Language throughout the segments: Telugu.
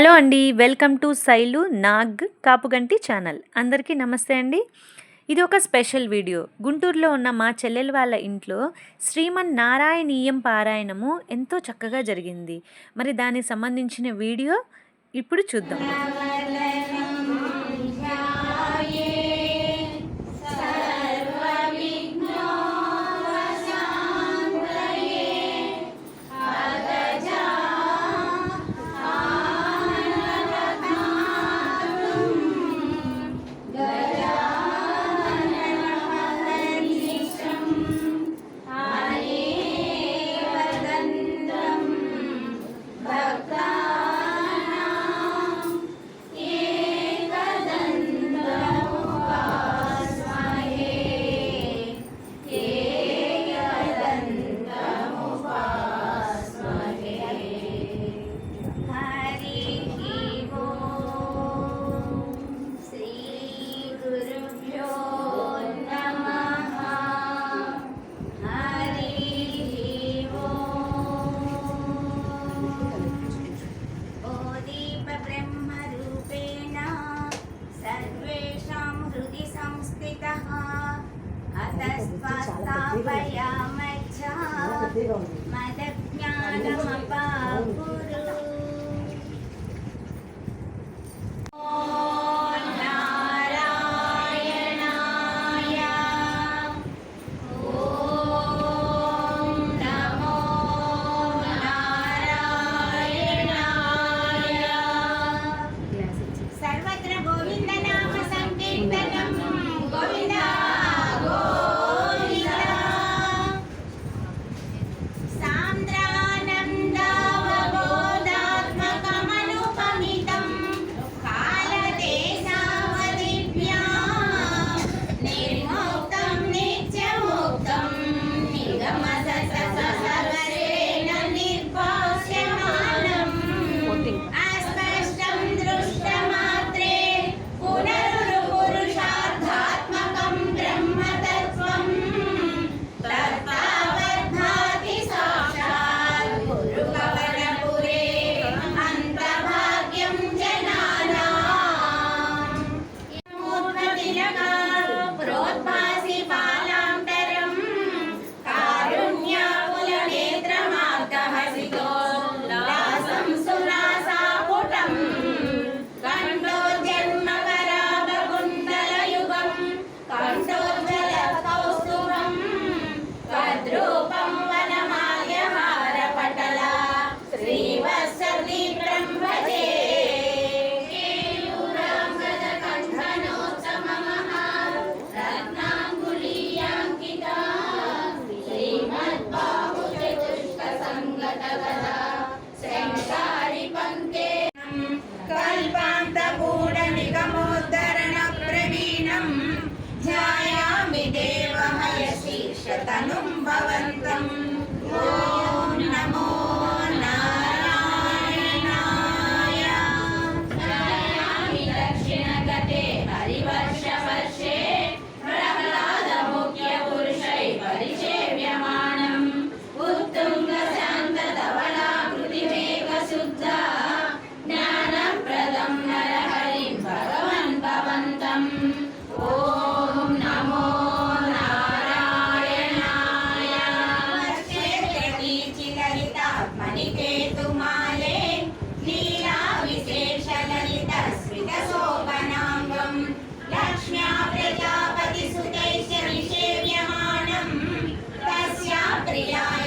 హలో అండి welcome to Sailu Nag Kapuganti channel. అందరికీ నమస్తే అండి. ఇది ఒక స్పెషల్ వీడియో. గుంటూరులో ఉన్న మా చెల్లెల వాళ్ళ ఇంట్లో శ్రీమన్ నారాయణీయం పారాయణము ఎంతో చక్కగా జరిగింది. మరి దానికి సంబంధించిన వీడియో ఇప్పుడు చూద్దాం. Tí. verano. Yeah.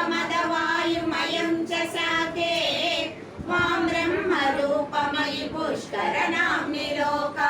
क्रौञ्चोम्भरूपमदवायुमयं च साके मां ब्रह्मरूपमयि पुष्करनाम्नि लोका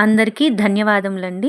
అందరికీ ధన్యవాదములండి.